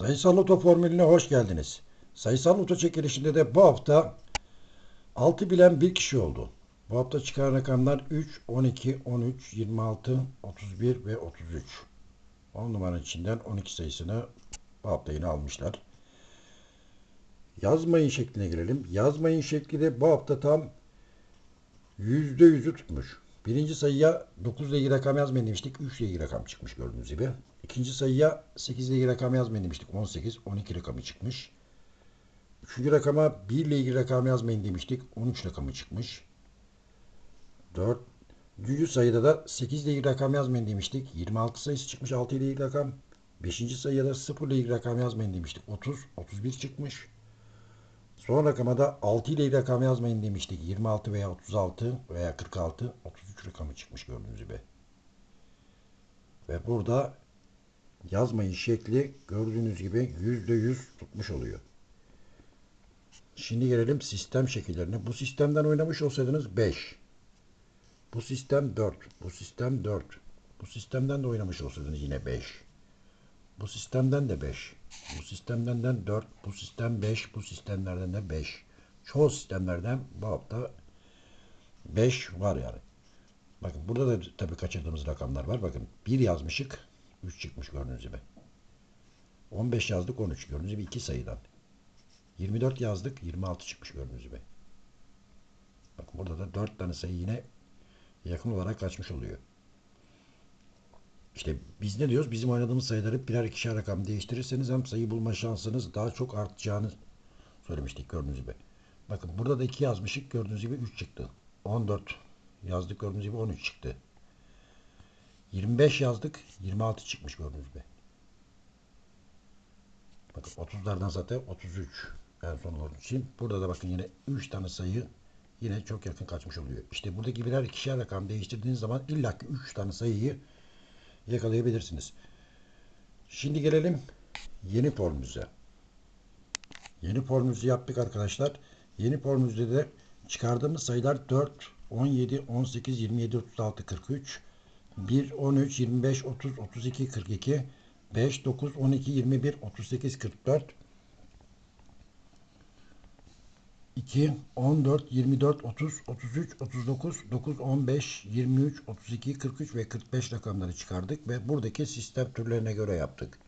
Sayısal Loto formülüne hoş geldiniz. Sayısal Loto çekilişinde de bu hafta 6 bilen bir kişi oldu. Bu hafta çıkan rakamlar 3, 12, 13, 26, 31 ve 33. 10 numaranın içinden 12 sayısını bu hafta yine almışlar. Yazmayın şekline girelim. Yazmayın şekli de bu hafta tam %100'ü tutmuş. Birinci sayıya 9 ile ilgili rakam yazmayın demiştik. 3 ile ilgili rakam çıkmış gördüğünüz gibi. İkinci sayıya 8 ile ilgili rakam yazmayın demiştik. 18, 12 rakamı çıkmış. Üçüncü rakama 1 ile ilgili rakam yazmayın demiştik. 13 rakamı çıkmış. 4. Üçüncü sayıda da 8 ile ilgili rakam yazmayın demiştik. 26 sayısı çıkmış 6 ile ilgili rakam. Beşinci sayıya da 0 ile ilgili rakam yazmayın demiştik. 30, 31 çıkmış. Son rakama da 6 ile ilgili rakam yazmayın demiştik. 26 veya 36 veya 46, 33 rakamı çıkmış gördüğünüz gibi. Ve burada yazmayın şekli gördüğünüz gibi %100 tutmuş oluyor. Şimdi gelelim sistem şekillerine. Bu sistemden oynamış olsaydınız 5. Bu sistem 4. Bu sistem 4. Bu sistemden de oynamış olsaydınız yine 5. Bu sistemden de 5. Bu sistemden de 4. Bu sistem 5. Bu sistemlerden de 5. Çoğu sistemlerden bu hafta 5 var yani. Bakın burada da tabii kaçırdığımız rakamlar var. Bakın 1 yazmışık 3 çıkmış gördüğünüz gibi. 15 yazdık 13 gördüğünüz gibi 2 sayıdan. 24 yazdık 26 çıkmış gördüğünüz gibi. Bakın burada da 4 tane sayı yine yakın olarak kaçmış oluyor. İşte biz ne diyoruz? Bizim oynadığımız sayıları birer ikişer rakam değiştirirseniz hem sayı bulma şansınız daha çok artacağını söylemiştik gördüğünüz gibi. Bakın burada da 2 yazmışık gördüğünüz gibi 3 çıktı. 14 yazdık gördüğünüz gibi 13 çıktı. 25 yazdık 26 çıkmış gördüğünüz gibi. Bakın 30'lardan zaten 33 en son olduğu için. Burada da bakın yine 3 tane sayı yine çok yakın kaçmış oluyor. İşte buradaki birer ikişer rakam değiştirdiğiniz zaman illaki 3 tane sayıyı yakalayabilirsiniz. Şimdi gelelim yeni formümüze. Yeni formümüzü yaptık arkadaşlar. Yeni formümüzde de çıkardığımız sayılar 4, 17, 18, 27, 36, 43, 1, 13, 25, 30, 32, 42, 5, 9, 12, 21, 38, 44, 2, 14, 24, 30, 33, 39, 9, 15, 23, 32, 43 ve 45 rakamları çıkardık ve buradaki sistem türlerine göre yaptık.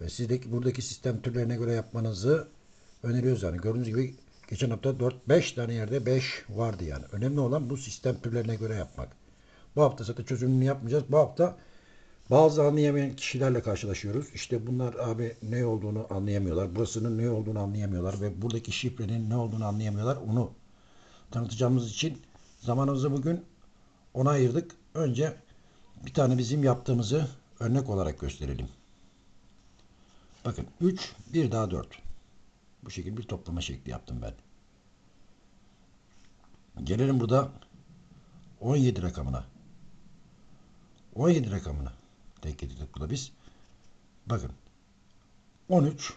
Ve sizdeki buradaki sistem türlerine göre yapmanızı öneriyoruz yani. Gördüğünüz gibi geçen hafta 4-5 tane yerde 5 vardı yani. Önemli olan bu sistem türlerine göre yapmak. Bu hafta zaten çözümünü yapmayacağız. Bu hafta bazı anlayamayan kişilerle karşılaşıyoruz. İşte bunlar abi ne olduğunu anlayamıyorlar. Burasının ne olduğunu anlayamıyorlar ve buradaki şifrenin ne olduğunu anlayamıyorlar. Onu tanıtacağımız için zamanımızı bugün ona ayırdık. Önce bir tane bizim yaptığımızı örnek olarak gösterelim. Bakın 3, bir daha 4. Bu şekilde bir toplama şekli yaptım ben. Gelelim burada 17 rakamına. 17 rakamına denk getirdik burada biz. Bakın 13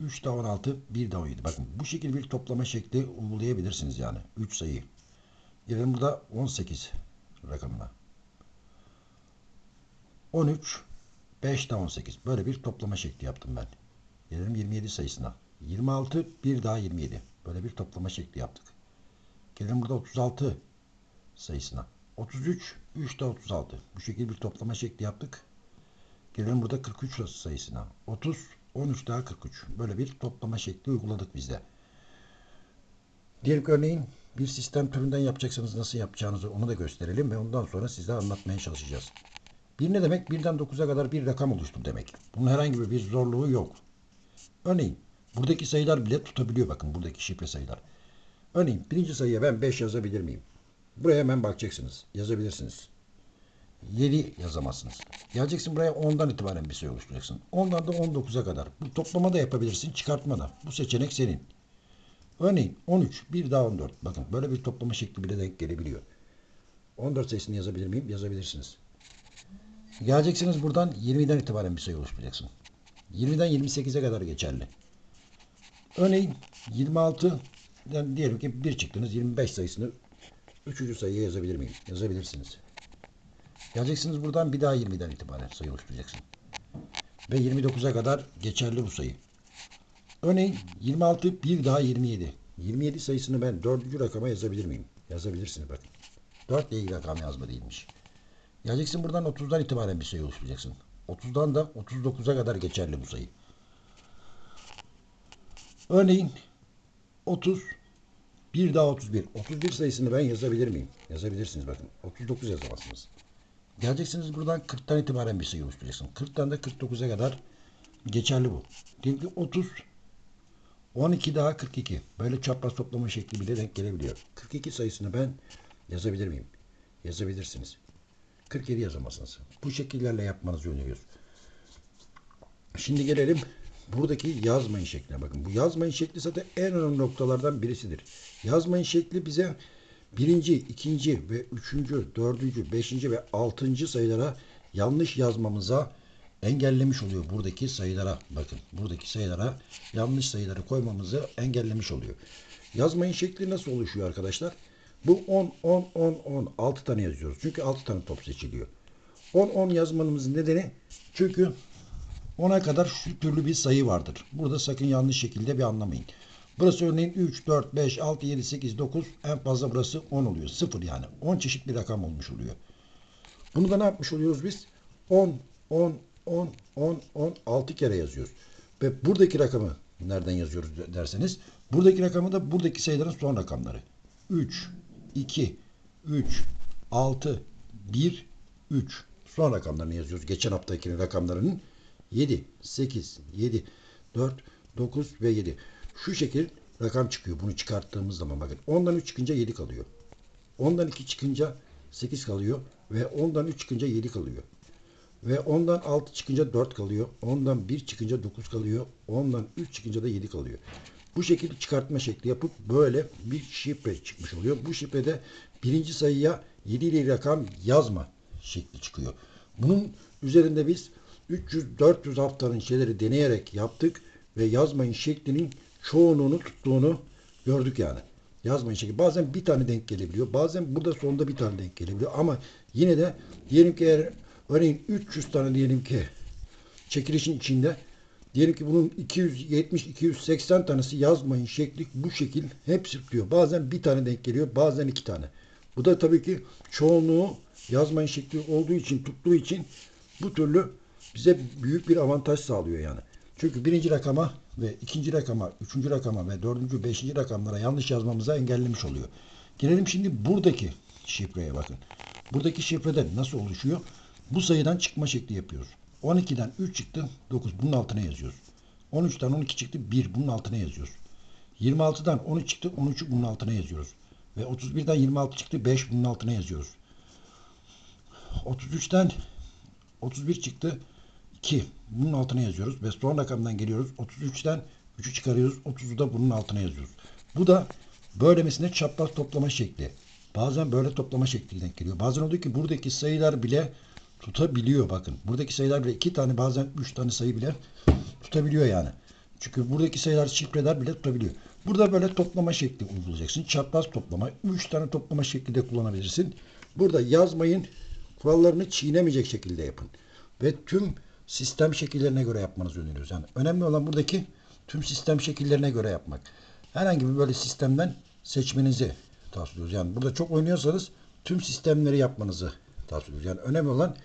3 daha 16 1 daha 17. Bakın bu şekilde bir toplama şekli uygulayabilirsiniz yani. 3 sayı. Gelelim burada 18 rakamına. 13 5 daha 18. Böyle bir toplama şekli yaptım ben. Gelelim 27 sayısına. 26 1 daha 27. Böyle bir toplama şekli yaptık. Gelelim burada 36 sayısına. 33 3 daha 36. Bu şekilde bir toplama şekli yaptık. Gelelim burada 43 sayısına. 30 13 daha 43. Böyle bir toplama şekli uyguladık bizde. Diyelim ki örneğin bir sistem türünden yapacaksanız nasıl yapacağınızı onu da gösterelim ve ondan sonra size anlatmaya çalışacağız. Bir ne demek? Birden 9'a kadar bir rakam oluştur demek. Bunun herhangi bir zorluğu yok. Örneğin buradaki sayılar bile tutabiliyor bakın buradaki şifre sayılar. Örneğin birinci sayıya ben 5 yazabilir miyim? Buraya hemen bakacaksınız. Yazabilirsiniz. 7 yazamazsınız. Geleceksin buraya 10'dan itibaren bir sayı oluşturacaksın. 10'dan da 19'a kadar. Bu toplama da yapabilirsin, çıkartma da. Bu seçenek senin. Örneğin 13, bir daha 14. Bakın böyle bir toplama şekli bile denk gelebiliyor. 14 sayısını yazabilir miyim? Yazabilirsiniz. Geleceksiniz buradan 20'den itibaren bir sayı oluşturacaksın. 20'den 28'e kadar geçerli. Örneğin 26 yani diyelim ki bir çıktınız 25 sayısını üçüncü sayıya yazabilir miyim? Yazabilirsiniz. Geleceksiniz buradan bir daha 20'den itibaren sayı oluşturacaksın. ve 29'a kadar geçerli bu sayı. Örneğin 26 bir daha 27. 27 sayısını ben dördüncü rakama yazabilir miyim? Yazabilirsiniz bakın. 4 ile ilgili rakam yazma değilmiş. Geleceksin buradan 30'dan itibaren bir sayı oluşturacaksın. 30'dan da 39'a kadar geçerli bu sayı. Örneğin 30 bir daha 31. 31 sayısını ben yazabilir miyim? Yazabilirsiniz bakın. 39 yazamazsınız. Geleceksiniz buradan 40'tan itibaren bir sayı oluşturacaksın. 40'tan da 49'a kadar geçerli bu. Diyelim ki 30 12 daha 42. Böyle çapraz toplama şekli bile denk gelebiliyor. 42 sayısını ben yazabilir miyim? Yazabilirsiniz. 47 yazamazsınız. Bu şekillerle yapmanızı öneriyoruz. Şimdi gelelim buradaki yazmayın şekline bakın. Bu yazmayın şekli zaten en önemli noktalardan birisidir. Yazmayın şekli bize birinci, ikinci ve üçüncü, dördüncü, beşinci ve altıncı sayılara yanlış yazmamıza engellemiş oluyor buradaki sayılara. Bakın buradaki sayılara yanlış sayıları koymamızı engellemiş oluyor. Yazmayın şekli nasıl oluşuyor arkadaşlar? Bu 10, 10, 10, 10. 6 tane yazıyoruz. Çünkü 6 tane top seçiliyor. 10, 10 yazmanımızın nedeni çünkü 10'a kadar şu türlü bir sayı vardır. Burada sakın yanlış şekilde bir anlamayın. Burası örneğin 3, 4, 5, 6, 7, 8, 9 en fazla burası 10 oluyor. 0 yani. 10 çeşit bir rakam olmuş oluyor. Bunu da ne yapmış oluyoruz biz? 10, 10, 10, 10, 10, 6 kere yazıyoruz. Ve buradaki rakamı nereden yazıyoruz derseniz buradaki rakamı da buradaki sayıların son rakamları. 3, 2, 3, 6, 1, 3. Son rakamlarını yazıyoruz. Geçen haftakinin rakamlarının 7, 8, 7, 4, 9 ve 7. Şu şekil rakam çıkıyor. Bunu çıkarttığımız zaman bakın. 10'dan 3 çıkınca 7 kalıyor. 10'dan 2 çıkınca 8 kalıyor. Ve 10'dan 3 çıkınca 7 kalıyor. Ve 10'dan 6 çıkınca 4 kalıyor. 10'dan 1 çıkınca 9 kalıyor. 10'dan 3 çıkınca da 7 kalıyor. Bu şekilde çıkartma şekli yapıp böyle bir şifre çıkmış oluyor. Bu şifrede birinci sayıya 7 ile rakam yazma şekli çıkıyor. Bunun üzerinde biz 300-400 haftanın şeyleri deneyerek yaptık ve yazmayın şeklinin çoğunluğunu tuttuğunu gördük yani. Yazmayın şekli. Bazen bir tane denk gelebiliyor. Bazen burada sonunda bir tane denk gelebiliyor. Ama yine de diyelim ki eğer örneğin 300 tane diyelim ki çekilişin içinde diyelim ki bunun 270-280 tanesi yazmayın şekli bu şekil hepsi tutuyor. Bazen bir tane denk geliyor. Bazen iki tane. Bu da tabii ki çoğunluğu yazmayın şekli olduğu için tuttuğu için bu türlü bize büyük bir avantaj sağlıyor yani. Çünkü birinci rakama ve ikinci rakama, üçüncü rakama ve dördüncü, beşinci rakamlara yanlış yazmamıza engellemiş oluyor. Gelelim şimdi buradaki şifreye bakın. Buradaki şifrede nasıl oluşuyor? Bu sayıdan çıkma şekli yapıyoruz. 12'den 3 çıktı 9 bunun altına yazıyoruz. 13'ten 12 çıktı 1 bunun altına yazıyoruz. 26'dan 13 çıktı 13'ü bunun altına yazıyoruz. Ve 31'den 26 çıktı 5 bunun altına yazıyoruz. 33'ten 31 çıktı 2 bunun altına yazıyoruz ve son rakamdan geliyoruz. 33'ten 3'ü çıkarıyoruz. 30'u da bunun altına yazıyoruz. Bu da böylemesine çapraz toplama şekli. Bazen böyle toplama şekli denk geliyor. Bazen oluyor ki buradaki sayılar bile tutabiliyor bakın. Buradaki sayılar bile iki tane bazen üç tane sayı bile tutabiliyor yani. Çünkü buradaki sayılar şifreler bile tutabiliyor. Burada böyle toplama şekli uygulayacaksın. Çapraz toplama. Üç tane toplama şekli de kullanabilirsin. Burada yazmayın kurallarını çiğnemeyecek şekilde yapın. Ve tüm sistem şekillerine göre yapmanızı öneriyoruz. Yani önemli olan buradaki tüm sistem şekillerine göre yapmak. Herhangi bir böyle sistemden seçmenizi tavsiye ediyoruz. Yani burada çok oynuyorsanız tüm sistemleri yapmanızı tavsiye ediyoruz. Yani önemli olan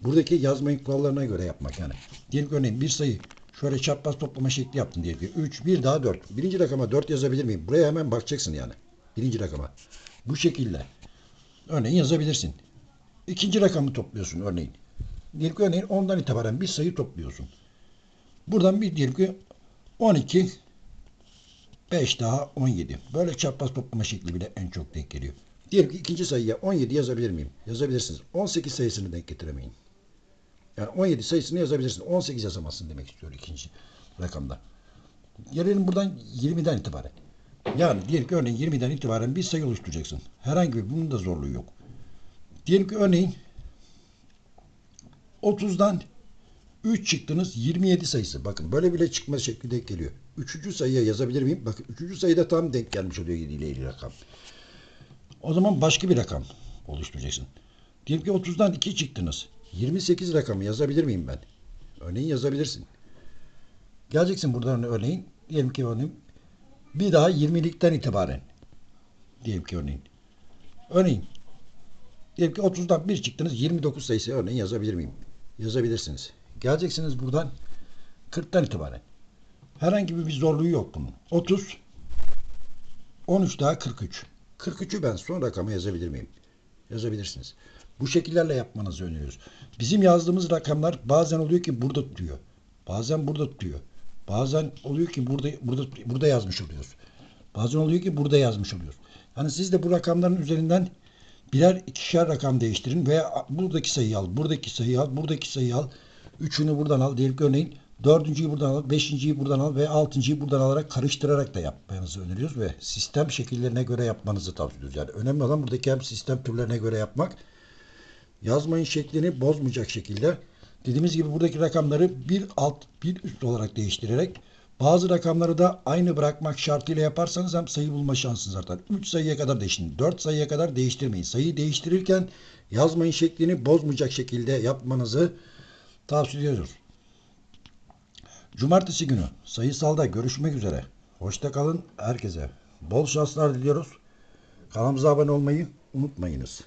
buradaki yazmayın kurallarına göre yapmak. Yani diyelim ki örneğin bir sayı şöyle çapraz toplama şekli yaptın diyelim ki 3, 1 daha 4. Birinci rakama 4 yazabilir miyim? Buraya hemen bakacaksın yani. Birinci rakama. Bu şekilde. Örneğin yazabilirsin. İkinci rakamı topluyorsun örneğin. Diyelim ki örneğin 10'dan itibaren bir sayı topluyorsun. Buradan bir diyelim ki 12 5 daha 17. Böyle çapraz toplama şekli bile en çok denk geliyor. Diyelim ki ikinci sayıya 17 yazabilir miyim? Yazabilirsiniz. 18 sayısını denk getiremeyin. Yani 17 sayısını yazabilirsin. 18 yazamazsın demek istiyor ikinci rakamda. Gelelim buradan 20'den itibaren. Yani diyelim ki örneğin 20'den itibaren bir sayı oluşturacaksın. Herhangi bir bunun da zorluğu yok. Diyelim ki örneğin 30'dan 3 çıktınız 27 sayısı. Bakın böyle bile çıkma şekli denk geliyor. Üçüncü sayıya yazabilir miyim? Bakın üçüncü sayıda tam denk gelmiş oluyor 7 ile ilgili rakam. O zaman başka bir rakam oluşturacaksın. Diyelim ki 30'dan 2 çıktınız. 28 rakamı yazabilir miyim ben? Örneğin yazabilirsin. Geleceksin buradan örneğin. Diyelim ki örneğin bir daha 20'likten itibaren. Diyelim ki örneğin. Örneğin Diyelim ki 30'dan 1 çıktınız 29 sayısı örneğin yazabilir miyim? Yazabilirsiniz. Geleceksiniz buradan 40'tan itibaren. Herhangi bir zorluğu yok bunun. 30 13 daha 43. 43'ü ben son rakama yazabilir miyim? Yazabilirsiniz. Bu şekillerle yapmanızı öneriyoruz. Bizim yazdığımız rakamlar bazen oluyor ki burada tutuyor. Bazen burada tutuyor. Bazen oluyor ki burada burada burada yazmış oluyoruz. Bazen oluyor ki burada yazmış oluyoruz. Yani siz de bu rakamların üzerinden birer ikişer rakam değiştirin veya buradaki sayıyı al, buradaki sayıyı al, buradaki sayıyı al. Üçünü buradan al. Diyelim ki örneğin dördüncüyü buradan al, beşinciyi buradan al ve altıncıyı buradan alarak karıştırarak da yapmanızı öneriyoruz ve sistem şekillerine göre yapmanızı tavsiye ediyoruz. Yani önemli olan buradaki hem sistem türlerine göre yapmak, yazmayın şeklini bozmayacak şekilde dediğimiz gibi buradaki rakamları bir alt bir üst olarak değiştirerek bazı rakamları da aynı bırakmak şartıyla yaparsanız hem sayı bulma şansınız artar. 3 sayıya kadar değiştirin. 4 sayıya kadar değiştirmeyin. Sayıyı değiştirirken yazmayın şeklini bozmayacak şekilde yapmanızı tavsiye ediyoruz. Cumartesi günü sayısalda görüşmek üzere. Hoşça kalın herkese. Bol şanslar diliyoruz. Kanalımıza abone olmayı unutmayınız.